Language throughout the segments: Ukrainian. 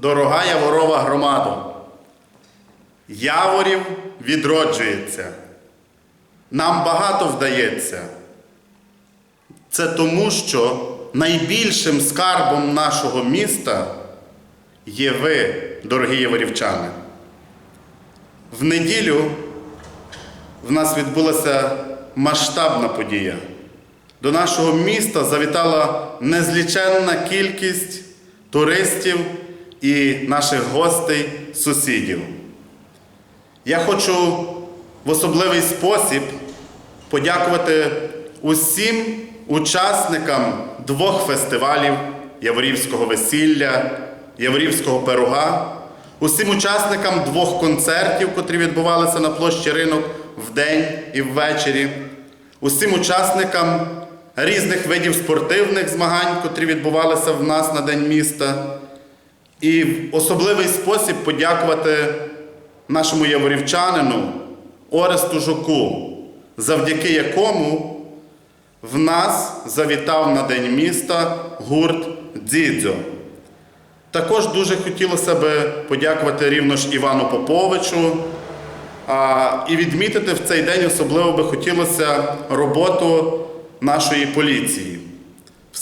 Дорога Яворова громада, Яворів відроджується. Нам багато вдається. Це тому, що найбільшим скарбом нашого міста є ви, дорогі яворівчани. В неділю в нас відбулася масштабна подія. До нашого міста завітала незліченна кількість туристів і наших гостей, сусідів. Я хочу в особливий спосіб подякувати усім учасникам двох фестивалів Яворівського весілля, Яворівського пирога, усім учасникам двох концертів, котрі відбувалися на площі ринок вдень і ввечері, усім учасникам різних видів спортивних змагань, котрі відбувалися в нас на День міста. І в особливий спосіб подякувати нашому яворівчанину Оресту Жуку, завдяки якому в нас завітав на День міста гурт Дзідзьо. Також дуже хотілося би подякувати рівно ж Івану Поповичу. А, і відмітити в цей день особливо би хотілося роботу нашої поліції.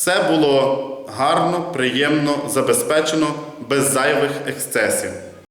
Все було гарно, приємно, забезпечено, без зайвих ексцесів.